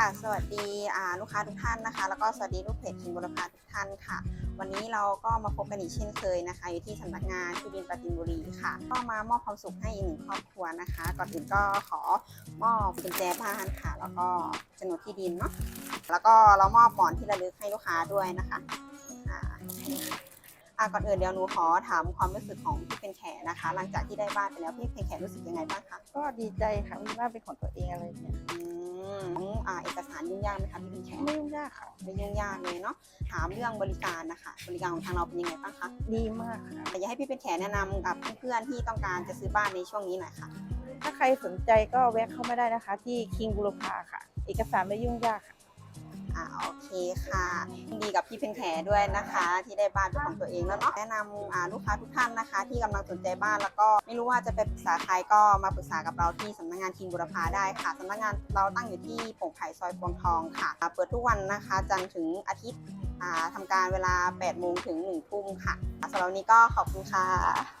ค่ะ สวัสดีอ่าลูกค้าทุกท่านนะคะ แล้วก็สวัสดีลูกเพจคิงบุรพาทุกท่านค่ะ วันนี้เราก็มาพบกันอีกเช่นเคยนะคะ อยู่ที่สำนักงานที่ดินปราจินบุรีค่ะ ก็มามอบความสุขให้อีกหนึ่งครอบครัวนะคะ ก่อนอื่นก็ขอมอบกุญแจบ้านค่ะ แล้วก็โฉนดที่ดินเนาะ แล้วก็เรามอบหมอนที่ระลึกให้ลูกค้าด้วยนะคะอ่าอ่าก่อนอื่นเดี๋ยวหนูขอถามความรู้สึกของพี่เป็นแขนะคะ หลังจากที่ได้บ้านไปแล้วพี่เป็นแขรู้สึกยังไงบ้างคะก็ดีใจค่ะมีบ้านเป็นของตัวเองอะไรเนี่ย อืมอ่าเอกสารยุ่งยากไหมคะพี่เป็นแขไม่ยุ่งยากค่ะไม่ยุ่งยากเลยเนาะถามเรื่องบริการนะคะบริการของทางเราเป็นยังไงบ้างคะดีมากค่ะแต่อยากให้พี่เป็นแขแนะนำกับเพื่อนๆที่ต้องการจะซื้อบ้านในช่วงนี้หน่อยค่ะ ถ้าใครสนใจก็แวะเข้ามาได้นะคะ ที่คิงบุรพาค่ะ เอกสารไม่ยุ่งยากค่ะ อ่าโอเคค่ะยินดีกับพี่เพนแขด้วยนะคะ ที่ได้บ้านเป็นของตัวเองแล้วเนาะแนะนำอ่าลูกค้าทุกท่านนะคะ ที่กำลังสนใจบ้านแล้วก็ไม่รู้ว่าจะไปปรึกษาใครก็มาปรึกษากับเราที่สำนักงานคิงบุรพาได้ค่ะสำนักงานเราตั้งอยู่ที่โป่งไผ่ซอยพวงทองค่ะเปิดทุกวันนะคะ จันทร์ถึงอาทิตย์อ่าทำการเวลา 8 โมงถึง 1 ทุ่มค่ะสำหรับวันนี้ก็ขอบคุณค่ะ